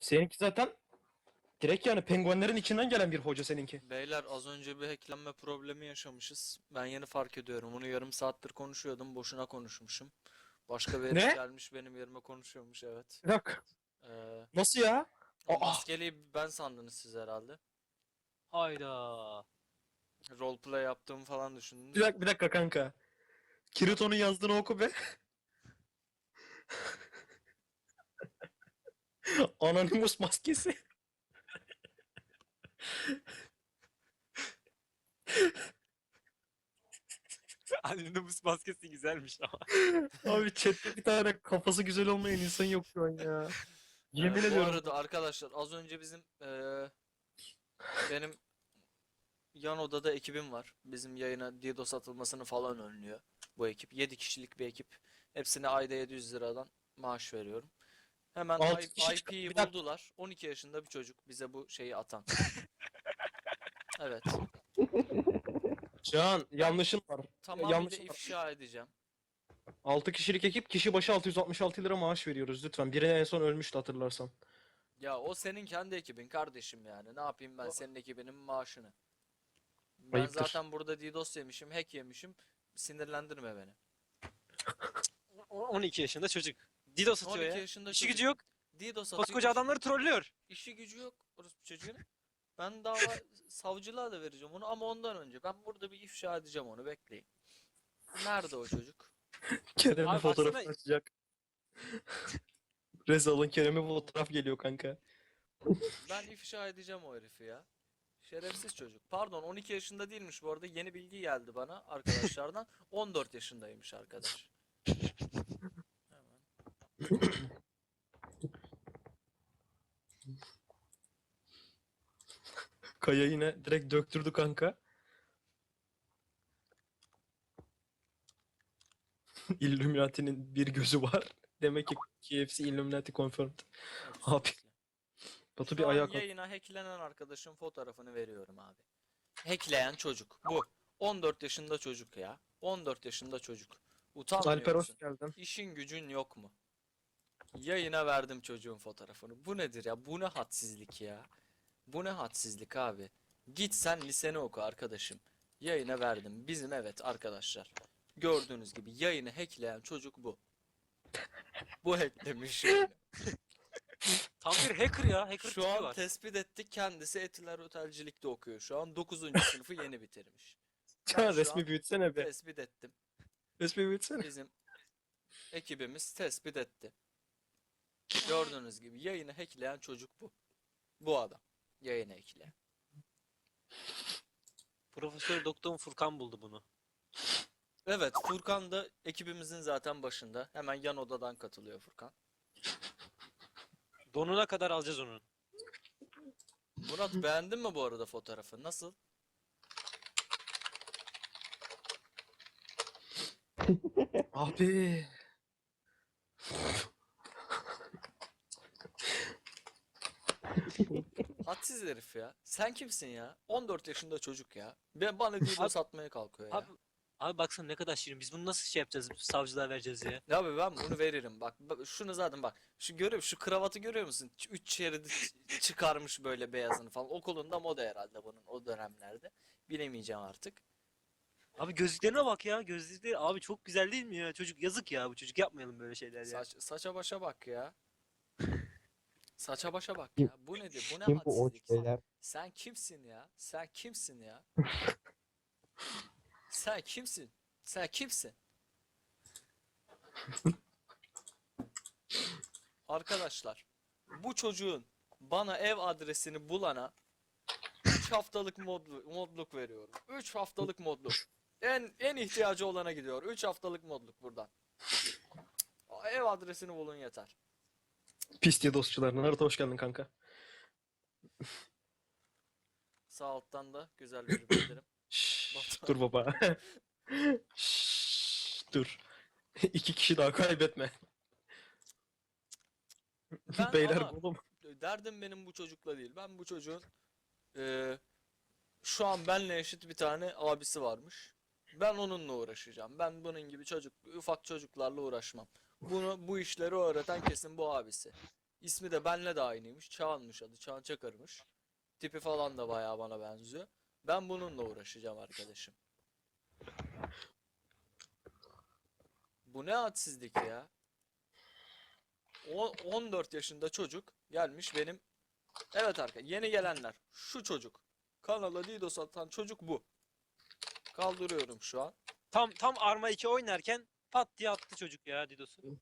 Seninki zaten direkt yani penguenlerin içinden gelen bir hoca seninki. Beyler az önce bir hacklenme problemi yaşamışız. Ben yeni fark ediyorum. Onu yarım saattir konuşuyordum. Boşuna konuşmuşum. Başka bir herif Ne? gelmiş benim yerime konuşuyormuş evet. Bir dakika. Ee, Nasıl ya? o Aa! maskeliyi ben sandınız siz herhalde. Hayda. Roleplay yaptığımı falan düşündünüz. Bir dakika, bir dakika kanka. Kirito'nun yazdığını oku be. Anonymous maskesi. Anonymous maskesi güzelmiş ama. Abi chatte bir tane kafası güzel olmayan insan yok şu an ya. Yemin Ee, bu ediyorum. arada arkadaşlar az önce bizim eee, benim yan odada ekibim var. Bizim yayına DDoS atılmasını falan önlüyor bu ekip. 7 kişilik bir ekip. Hepsine ayda 700 liradan maaş veriyorum. Hemen Altı kişi- IP'yi bir dakika. buldular. 12 yaşında bir çocuk bize bu şeyi atan. Evet. Can yanlışın var. Tamamıyla yanlış ifşa edeceğim. 6 kişilik ekip kişi başı 666 lira maaş veriyoruz lütfen. Biri en son ölmüştü hatırlarsan. Ya o senin kendi ekibin kardeşim yani. Ne yapayım ben senin ekibinin maaşını. Ben Ayıptır. zaten burada DDoS yemişim, hack yemişim. Sinirlendirme beni. O- 12 yaşında çocuk. Didos atıyor 12 ya. yaşında İşi çocuk gücü yok. DDoS atıyor. Koskoca adamları trollüyor. İşi gücü yok orospu çocuğun. Ben dava savcılığa da vereceğim onu ama ondan önce ben burada bir ifşa edeceğim onu bekleyin. Nerede o çocuk? Kerem'in Abi fotoğrafı baksana- açacak. Rezal'ın Kerem'e fotoğraf geliyor kanka. Ben ifşa edeceğim o herifi ya. Şerefsiz çocuk. Pardon 12 yaşında değilmiş bu arada. Yeni bilgi geldi bana arkadaşlardan. 14 yaşındaymış arkadaş. Kaya yine direkt döktürdü kanka. Illuminati'nin bir gözü var. Demek ki KFC Illuminati confirmed. Abi. Batu Şu bir an ayağa kalk. yayına hacklenen arkadaşın fotoğrafını veriyorum abi. Hackleyen çocuk. Bu. 14 yaşında çocuk ya. 14 yaşında çocuk. Utanmıyor Alper musun? hoş geldin. İşin gücün yok mu? Yayına verdim çocuğun fotoğrafını. Bu nedir ya? Bu ne hadsizlik ya? Bu ne hadsizlik abi? Git sen liseni oku arkadaşım. Yayına verdim. Bizim evet arkadaşlar. Gördüğünüz gibi yayını hackleyen çocuk bu. Bu hacklemiş yayını. Tam bir hacker ya. Hacker Şu an var. tespit ettik kendisi Etiler Otelcilik'te okuyor. Şu an 9. sınıfı yeni bitirmiş. Can şu resmi büyütsene be. Tespit ettim. Resmi büyütsene. Bizim ekibimiz tespit etti. Gördüğünüz gibi yayını hackleyen çocuk bu. Bu adam. Yayını hackleyen. Profesör Doktor Furkan buldu bunu. Evet Furkan da ekibimizin zaten başında. Hemen yan odadan katılıyor Furkan. Donuna kadar alacağız onun. Murat beğendin mi bu arada fotoğrafı? Nasıl? Abi. Hadsiz herif ya. Sen kimsin ya? 14 yaşında çocuk ya. Ben bana DDoS atmaya kalkıyor ya. Abi, abi baksana ne kadar şirin. Biz bunu nasıl şey yapacağız? Savcılığa vereceğiz ya. Ya abi ben bunu veririm. Bak, bak şunu zaten bak. Şu görüyor Şu kravatı görüyor musun? Ç- Üç şeridi ç- çıkarmış böyle beyazını falan. O kolunda moda herhalde bunun o dönemlerde. Bilemeyeceğim artık. Abi gözlüklerine bak ya. Gözlükleri abi çok güzel değil mi ya? Çocuk yazık ya bu çocuk yapmayalım böyle şeyler ya. Saç, saça başa bak ya. Saça başa bak ya. Bu nedir? Bu ne Kim bu hadsizlik? şeyler? Sen kimsin ya? Sen kimsin ya? Sen kimsin? Sen kimsin? Arkadaşlar, bu çocuğun bana ev adresini bulana 3 haftalık modlu, modluk veriyorum. 3 haftalık modluk. En en ihtiyacı olana gidiyor. 3 haftalık modluk buradan. Ev adresini bulun yeter. Pis diye dostçular. Naruto hoş geldin kanka. Sağ alttan da güzel bir bildirim. Şşş, dur baba. Şşş, dur. İki kişi daha kaybetme. Ben Beyler ama-. Derdim benim bu çocukla değil. Ben bu çocuğun eee, şu an benle eşit bir tane abisi varmış. Ben onunla uğraşacağım. Ben bunun gibi çocuk, ufak çocuklarla uğraşmam. Bunu bu işleri öğreten kesin bu abisi. İsmi de benle de aynıymış. Çağan'mış adı. Çağan Çakar'mış. Tipi falan da bayağı bana benziyor. Ben bununla uğraşacağım arkadaşım. Bu ne hadsizlik ya. O 14 yaşında çocuk gelmiş benim. Evet arkadaşlar yeni gelenler. Şu çocuk. Kanala Didos atan çocuk bu. Kaldırıyorum şu an. Tam tam Arma 2 oynarken pat diye attı çocuk ya Didos'u.